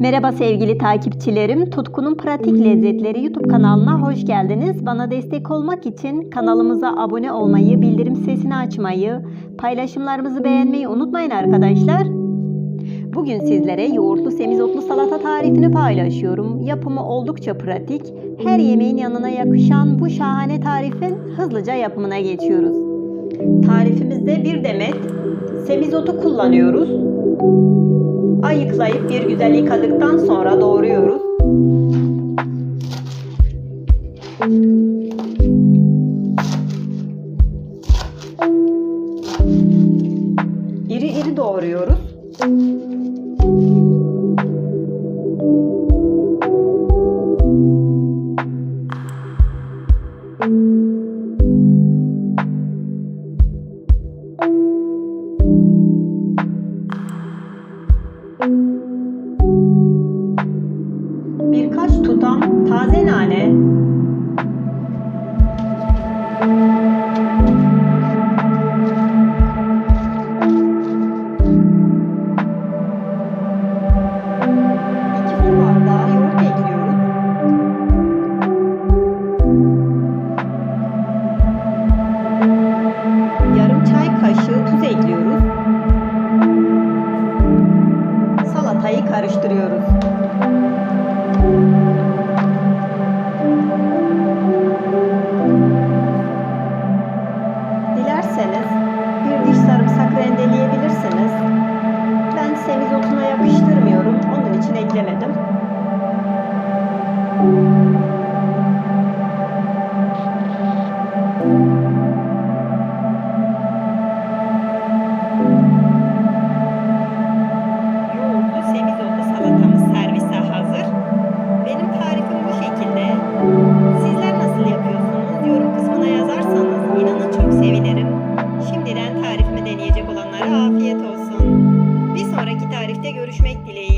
Merhaba sevgili takipçilerim. Tutkunun Pratik Lezzetleri YouTube kanalına hoş geldiniz. Bana destek olmak için kanalımıza abone olmayı, bildirim sesini açmayı, paylaşımlarımızı beğenmeyi unutmayın arkadaşlar. Bugün sizlere yoğurtlu semizotlu salata tarifini paylaşıyorum. Yapımı oldukça pratik. Her yemeğin yanına yakışan bu şahane tarifin hızlıca yapımına geçiyoruz. Tarifimizde bir demet semizotu kullanıyoruz. Ayıklayıp bir güzel yıkadıktan sonra doğruyoruz. İri iri doğruyoruz. Birkaç tutam taze nane, birlikte görüşmek dileğiyle.